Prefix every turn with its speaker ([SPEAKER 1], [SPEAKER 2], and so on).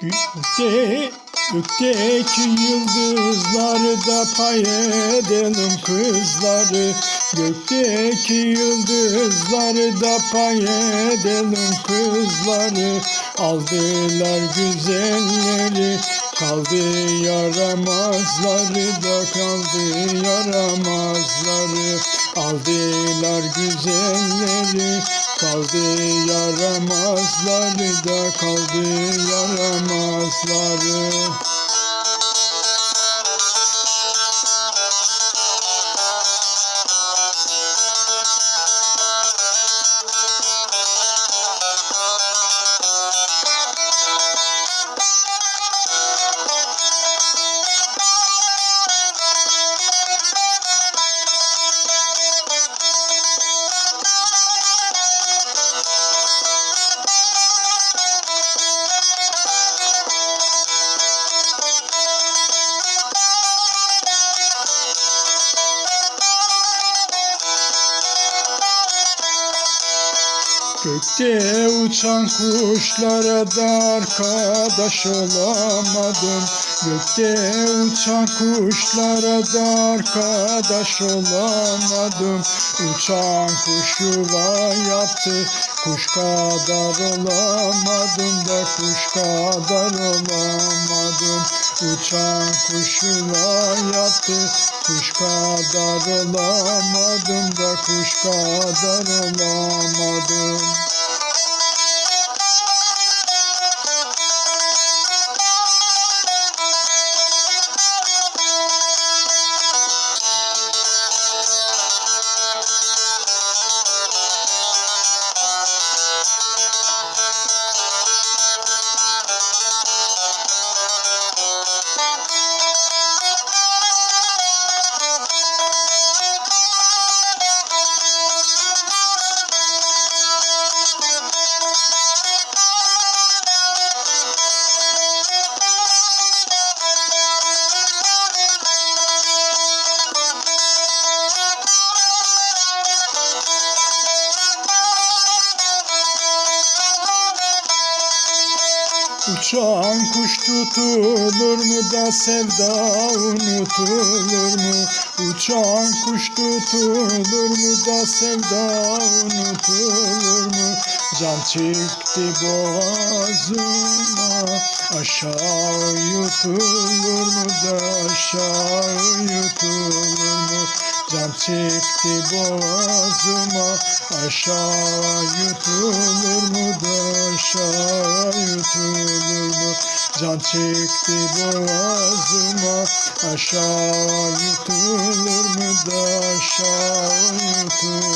[SPEAKER 1] Gökte, gökteki yıldızları da pay edelim kızları. Gökteki yıldızları da pay edelim kızları. Aldılar güzelleri Kaldı yaramazları da kaldı yaramazları. Aldılar güzelleri Kaldı yaramazları da kaldı yaramazları Gökte uçan kuşlara da arkadaş olamadım. Gökte uçan kuşlara da arkadaş olamadım. Uçan kuş yuva yaptı Kuş kadar olamadım da kuş kadar olamadım. Uçan kuş yuva yaptı Kuş kadar olamadım da kuş kadar olamadım Uçan kuş tutulur mu da sevda unutulur mu? Uçan kuş tutulur mu da sevda unutulur mu? Can çıktı boğazıma Aşağı yutulur mu da aşağı yutulur mu? Can çıktı boğazıma Aşağı yutulur mu da aşağı yutulur mu? Can çıktı boğazıma Aşağı yutulur mu da aşağı yutulur mu?